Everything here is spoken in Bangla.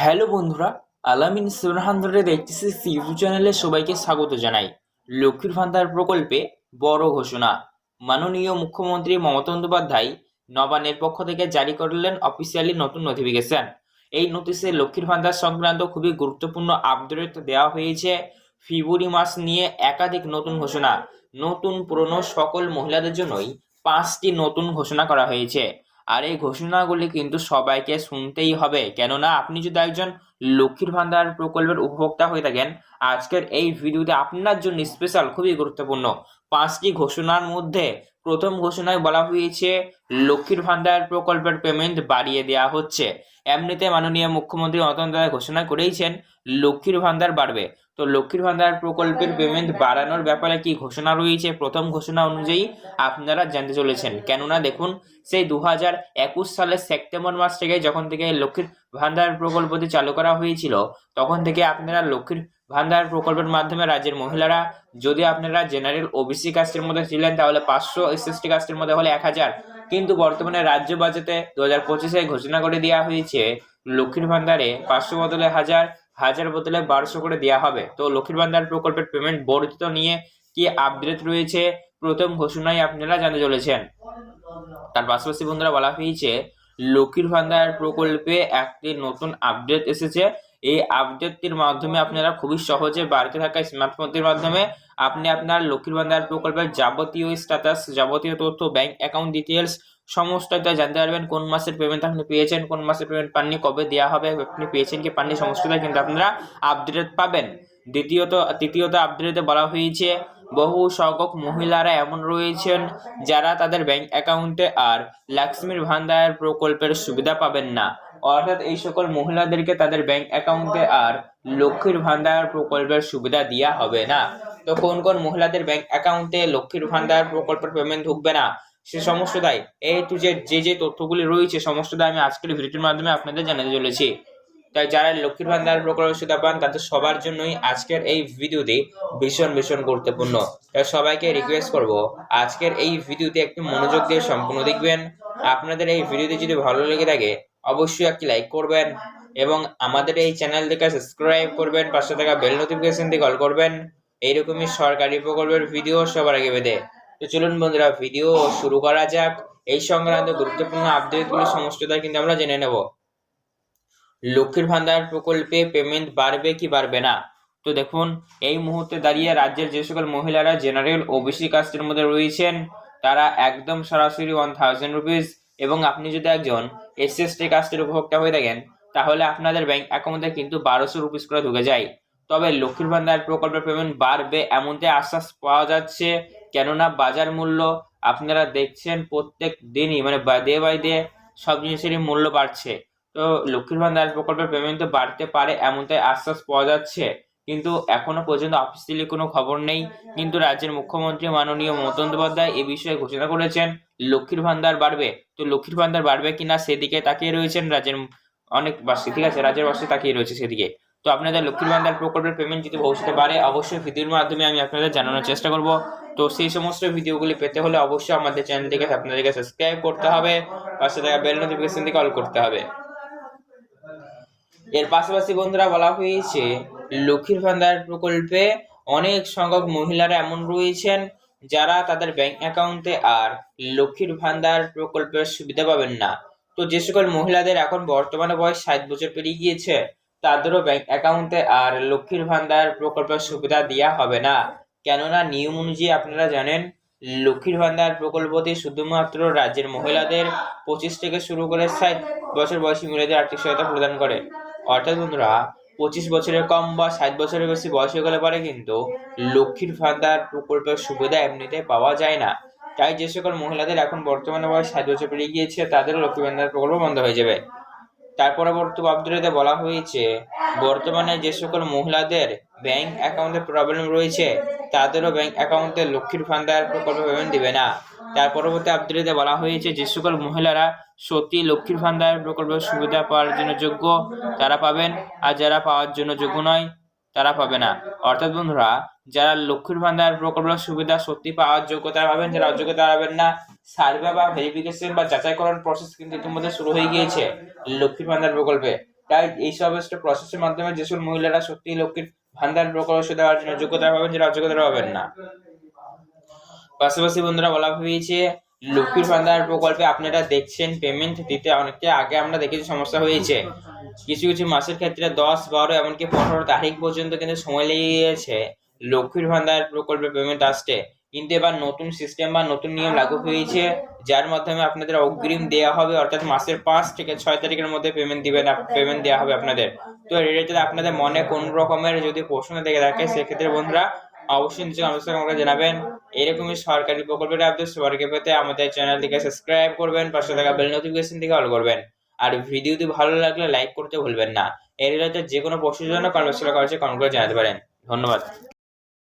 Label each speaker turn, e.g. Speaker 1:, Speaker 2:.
Speaker 1: হ্যালো বন্ধুরা, Alamin seven hundred eighty six YouTube চ্যানেলে সবাইকে স্বাগত জানাই। লক্ষ্মীর ভান্ডার প্রকল্পে বড় ঘোষণা। মাননীয় মুখ্যমন্ত্রী মমতা বন্দ্যোপাধ্যায় নবানের পক্ষ থেকে জারি করলেন অফিসিয়ালি নতুন নোটিফিকেশন এই নোটিশে লক্ষ্মীর ভান্ডার সংক্রান্ত খুবই গুরুত্বপূর্ণ আপডেট দেওয়া হয়েছে। ফেব্রুয়ারি মাস নিয়ে একাধিক নতুন ঘোষণা। নতুন পুরনো সকল মহিলাদের জন্যই পাঁচটি নতুন ঘোষণা করা হয়েছে। আর এই ঘোষণাগুলি কিন্তু সবাইকে শুনতেই হবে। কেননা আপনি যদি একজন লক্ষ্মীর ভান্ডার প্রকল্পের উপভোক্তা হয়ে থাকেন, আজকের এই ভিডিওতে আপনার জন্য স্পেশাল খুবই গুরুত্বপূর্ণ। পাঁচটি ঘোষণার মধ্যে প্রথম ঘোষণায় বলা হয়েছে, লক্ষ্মীর ভান্ডার প্রকল্পের পেমেন্ট বাড়িয়ে দেওয়া হচ্ছে। এমনিতে মাননীয় মুখ্যমন্ত্রী অতন্ত রায় ঘোষণা করেইছেন, লক্ষ্মীর ভান্ডার বাড়বে। তো লক্ষ্মীর ভান্ডার প্রকল্পের পেমেন্ট বাড়ানোর ব্যাপারে কি ঘোষণা রয়েছে? প্রথম ঘোষণা অনুযায়ী আপনারা জানতে চলেছেন। কেননা দেখুন, সেই দু হাজার একুশ সালের সেপ্টেম্বর মাস থেকে যখন থেকে লক্ষ্মীর ভান্ডার প্রকল্পটি চালু করা হয়েছিল, তখন থেকে আপনারা লক্ষ্মীর ভান্ডার প্রকল্পের মাধ্যমে রাজ্যের মহিলারা, যদি আপনারা জেনারেল ওবিসি কাস্টের মধ্যে ছিলেন, তাহলে পাঁচশো এসএসটি কাস্টের মধ্যে হলে এক হাজার। কিন্তু বর্তমানে রাজ্য বাজেটে দু হাজার পঁচিশে ঘোষণা করে দেওয়া হয়েছে লক্ষ্মীর ভান্ডারে পাঁচশো বদলে হাজার হাজার বদলে বারোশো করে দেওয়া হবে। তো লক্ষ্মীর ভান্ডার প্রকল্পের পেমেন্ট বর্ধিত নিয়ে কি আপডেট রয়েছে? প্রথম ঘোষণায় আপনারা জানতে চলেছেন। তার পাশাপাশি বন্ধুরা বলা হয়েছে লক্ষ্মীর ভান্ডার প্রকল্পে একটি নতুন আপডেট এসেছে। এই আপডেটটির মাধ্যমে আপনারা খুবই সহজে বাড়িতে থাকা স্মার্টফোনটির মাধ্যমে আপনি আপনার লক্ষ্মীর ভান্ডার প্রকল্পের যাবতীয় স্ট্যাটাস যাবতীয় তথ্য ব্যাংক অ্যাকাউন্ট ডিটেলস সমস্তটা জানতে পারবেন। কোন মাসের পেমেন্ট আপনি পেয়েছেন, কোন মাসের পেমেন্ট পাননি, কবে দেওয়া হবে, আপনি পেয়েছেন কি পাননি, সমস্তটা কিন্তু আপনারা আপডেট পাবেন। দ্বিতীয়ত, তৃতীয়ত আপডেটে বলা হয়েছে, বহু সংখ্যক মহিলারা এমন রয়েছেন যারা তাদের ব্যাংক অ্যাকাউন্টে আর লক্ষ্মীর ভান্ডার প্রকল্পের সুবিধা পাবেন না। অর্থাৎ এই সকল মহিলাদেরকে তাদের ব্যাংক অ্যাকাউন্টে আর লক্ষ্মীর ভান্ডার প্রকল্পের সুবিধা দেওয়া হবে না। তো কোন কোন মহিলাদের ব্যাংক অ্যাকাউন্টে লক্ষ্মীর ভান্ডার প্রকল্পের পেমেন্ট ঢুকবে না, সে সমস্তটাই এই টু যে যে যে তথ্যগুলি রয়েছে সমস্তটা আমি আজকের ভিডিওটির মাধ্যমে আপনাদের জানাতে চলেছি। তাই যারা লক্ষ্মীর ভান্ডার প্রকল্পের সুবিধা পান, তাদের সবার জন্যই আজকের এই ভিডিওটি ভীষণ ভীষণ গুরুত্বপূর্ণ। তাই সবাইকে রিকোয়েস্ট করব, আজকের এই ভিডিওতে একটু মনোযোগ দিয়ে সম্পূর্ণ দেখবেন। আপনাদের এই ভিডিওটি যদি ভালো লেগে থাকে অবশ্যই একটি লাইক করবেন এবং আমাদের এই চ্যানেলটিকে সাবস্ক্রাইব করবেন, পাশে থাকা বেল নোটিফিকেশন দিয়ে কল করবেন। এইরকমই সরকারি প্রকল্পের ভিডিও সবার আগে বেঁধে তো চলুন বন্ধুরা ভিডিও শুরু করা যাক। এই সংক্রান্ত গুরুত্বপূর্ণ আপডেটগুলো সমস্তটা কিন্তু আমরা জেনে নেব। লক্ষ্মীর ভান্ডার প্রকল্পে পেমেন্ট বাড়বে কি বাড়বে না? তো দেখুন, এই মুহূর্তে দাঁড়িয়ে রাজ্যের যে সকল মহিলারা জেনারেল ওবিসি কাস্টের মধ্যে রয়েছেন, তারা একদম সরাসরি ওয়ান থাউজেন্ড রুপিস এবং আপনি যদি একজন এস এস টি কাস্টের উপভোক্তা হয়ে থাকেন, তাহলে আপনাদের ব্যাংক অ্যাকাউন্টে কিন্তু বারোশো রুপিস করে ঢুকে যায়। তবে লক্ষ্মীর ভান্ডার প্রকল্পের পেমেন্ট বাড়বে এমনটাই আশ্বাস পাওয়া যাচ্ছে। কেননা বাজার মূল্য আপনারা দেখছেন প্রত্যেক দিনই মানে ডে বাই ডে সব জিনিসেরই মূল্য বাড়ছে। তো লক্ষ্মীর ভান্ডার প্রকল্পের পেমেন্ট তো বাড়তে পারে এমনটাই আশ্বাস পাওয়া যাচ্ছে। কিন্তু এখনও পর্যন্ত অফিসিয়ালি কোনো খবর নেই। কিন্তু রাজ্যের মুখ্যমন্ত্রী মাননীয় মমতা বন্দ্যোপাধ্যায় এ বিষয়ে ঘোষণা করেছেন, লক্ষ্মীর ভান্ডার বাড়বে। তো লক্ষ্মীর ভান্ডার বাড়বে কিনা সেদিকে তাকিয়ে রয়েছেন রাজ্যের অনেক বাসী, ঠিক আছে? রাজ্যের বাসী তাকিয়ে রয়েছে সেদিকে। তো আপনাদের লক্ষ্মীর ভান্ডার প্রকল্পের পেমেন্ট যদি ভবিষ্যতে পারে অবশ্যই ভিডিওর মাধ্যমে আমি আপনাদের জানানোর চেষ্টা করব। তো সেই সমস্ত ভিডিওগুলি পেতে হলে অবশ্যই আমাদের চ্যানেলটিকে আপনাদেরকে সাবস্ক্রাইব করতে হবে। পাশে থাকা বেল নোটিফিকেশন কল করতে হবে। এর পাশাপাশি বন্ধুরা বলা হয়েছে, লক্ষ্মীর ভান্ডার প্রকল্পে অনেক সংখ্যক মহিলারা এমন রয়েছেন যারা তাদের ব্যাংক অ্যাকাউন্টে আর লক্ষ্মীর ভান্ডার প্রকল্পের সুবিধা পাবেন না। তো যে সকল মহিলাদের এখন বর্তমানে বয়স ষাট বছর পেরিয়ে গিয়েছে, তাদেরও ব্যাংক অ্যাকাউন্টে আর লক্ষ্মীর ভান্ডার প্রকল্পের সুবিধা দেওয়া হবে না। কেননা নিয়ম অনুযায়ী আপনারা জানেন, লক্ষ্মীর ভান্ডার প্রকল্পটি শুধুমাত্র রাজ্যের মহিলাদের পঁচিশ থেকে শুরু করে ষাট বছর বয়সী মহিলাদের আর্থিক সহায়তা প্রদান করে। অর্থাৎ বন্ধুরা, পঁচিশ বছরের কম বা ষাট বছরের বেশি বয়স হয়ে গেলে পরে কিন্তু লক্ষ্মীর ভান্ডার প্রকল্পের সুবিধা এমনিতে পাওয়া যায় না। তাই যে সকল মহিলাদের এখন বর্তমানে বয়স ষাট বছর পেরিয়ে গিয়েছে, তাদেরও লক্ষ্মী ভান্ডার প্রকল্প বন্ধ হয়ে যাবে। তার পরবর্তী আপডেটে বলা হয়েছে, বর্তমানে যে সকল মহিলাদের ব্যাংক অ্যাকাউন্টে প্রবলেম রয়েছে, তাদেরও ব্যাংক অ্যাকাউন্টে লক্ষ্মীর ভান্ডার প্রকল্প পেমেন্ট দিবে না। তার পরবর্তী আপডেটে বলা হয়েছে যে সকল মহিলারা সত্যি লক্ষ্মীর ভান্ডার প্রকল্পের সুবিধা পাওয়ার জন্য যোগ্য, তারা পাবেন। আর যারা পাওয়ার জন্য যোগ্য নয়, তারা পাবে না। অর্থাৎ বন্ধুরা, যারা লক্ষ্মীর ভান্ডার প্রকল্পের সুবিধা সত্যি পাওয়ার যোগ্য, তারা পাবেন। যারা অযোগ্য, তারা পাবেন না। সার্ভে বা ভেরিফিকেশন বা যাচাইকরণ প্রসেস কিন্তু ইতিমধ্যে শুরু হয়ে গিয়েছে লক্ষ্মীর ভান্ডার প্রকল্পে। তাই এই সমস্ত প্রসেসের মাধ্যমে যেসব মহিলারা সত্যি লক্ষ্মীর ভান্ডার প্রকল্প সুবিধা পাওয়ার জন্য যোগ্যতা পাবেন। যারা অযোগ্যতা পাবেন না। পাশাপাশি বন্ধুরা বলা হয়েছে, লক্ষ্মীর ভান্ডার প্রকল্পে আপনারা দেখছেন পেমেন্ট দিতে অনেকটা আগে আমরা দেখেছি সমস্যা হয়েছে। কিছু কিছু মাসের ক্ষেত্রে দশ, বারো, এমনকি পনেরো তারিখ পর্যন্ত কিন্তু সময় লেগে গিয়েছে লক্ষ্মীর ভান্ডার প্রকল্পে পেমেন্ট আসতে। কিন্তু এবার নতুন সিস্টেম বা নতুন নিয়ম লাগু হয়েছে, যার মাধ্যমে আপনাদের অগ্রিম দেওয়া হবে, অর্থাৎ মাসের পাঁচ থেকে ছয় তারিখের মধ্যে পেমেন্ট দিবেন পেমেন্ট দেওয়া হবে আপনাদের। তো রিলেটেড আপনাদের মনে কোন রকমের যদি প্রশ্ন থেকে থাকে, সেক্ষেত্রে বন্ধুরা অবশ্যই নিচে কমেন্টস করে আমাকে জানাবেন। এরকমই সরকারি প্রকল্পের আপডেট সবার আগে পেতে আমাদের চ্যানেলটিকে সাবস্ক্রাইব করবেন, পাশে থাকা বেল নোটিফিকেশন থেকে অল করবেন। আর ভিডিওটি ভালো লাগলে লাইক করতে ভুলবেন না। এর যে কোনো প্রশ্নের জন্য কমেন্ট করে কমেন্ট করে জানাতে পারেন। ধন্যবাদ।